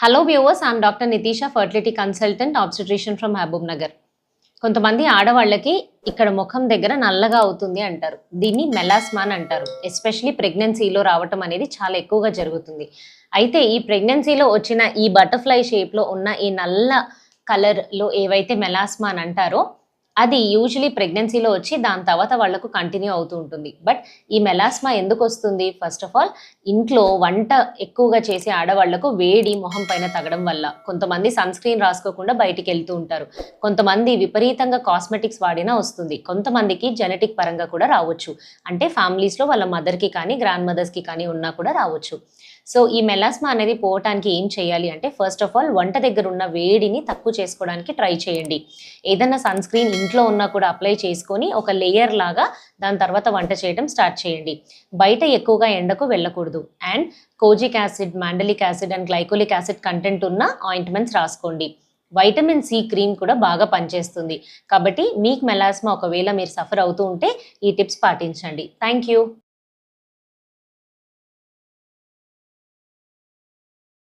Hello viewers I'm doctor Nitisha fertility consultant obstetrician from Mahabubnagar కొంతమంది ఆడవాళ్ళకి ఇక్కడ ముఖం దగ్గర నల్లగా అవుతుంది అంటారు. దీన్ని మెలాస్మాన్ అంటారు. ఎస్పెషలీ ప్రెగ్నెన్సీలో రావటం అనేది చాలా ఎక్కువగా జరుగుతుంది. అయితే ఈ ప్రెగ్నెన్సీలో వచ్చిన ఈ బటర్ఫ్లై షేప్లో ఉన్న ఈ నల్ల కలర్లో ఏవైతే మెలాస్మాన్ అంటారో అది యూజువలీ ప్రెగ్నెన్సీలో వచ్చి దాని తర్వాత వాళ్ళకు కంటిన్యూ అవుతూ ఉంటుంది. బట్ ఈ మెలాస్మా ఎందుకు వస్తుంది? ఫస్ట్ ఆఫ్ ఆల్ ఇంట్లో వంట ఎక్కువగా చేసే ఆడవాళ్ళకు వేడి మొహం పైన తగడం వల్ల కొంతమంది సన్ స్క్రీన్ రాసుకోకుండా బయటికి వెళ్తూ ఉంటారు. కొంతమంది విపరీతంగా కాస్మెటిక్స్ వాడినా వస్తుంది. కొంతమందికి జెనెటిక్ పరంగా కూడా రావచ్చు. అంటే ఫ్యామిలీస్లో వాళ్ళ మదర్కి కానీ గ్రాండ్ మదర్స్కి కానీ ఉన్నా కూడా రావచ్చు. సో ఈ మెలాస్మా అనేది పోవటానికి ఏం చేయాలి అంటే ఫస్ట్ ఆఫ్ ఆల్ వంట దగ్గర ఉన్న వేడిని తక్కువ చేసుకోవడానికి ట్రై చేయండి. ఏదైనా సన్ స్క్రీన్ ఇంట్లో ఉన్నా కూడా అప్లై చేసుకొని ఒక లేయర్ లాగా దాని తర్వాత వంట చేయడం స్టార్ట్ చేయండి. బయట ఎక్కువగా ఎండకు వెళ్ళకూడదు. And kojic acid mandelic acid and glycolic acid content ఉన్న ఆయింట్మెంట్స్ రాసుకోండి. వైటమిన్ సి క్రీమ్ కూడా బాగా పనిచేస్తుంది. కాబట్టి మీకు మెలాస్మా ఒకవేళ మీరు సఫర్ అవుతూ ఉంటే ఈ టిప్స్ పాటించండి. Thank you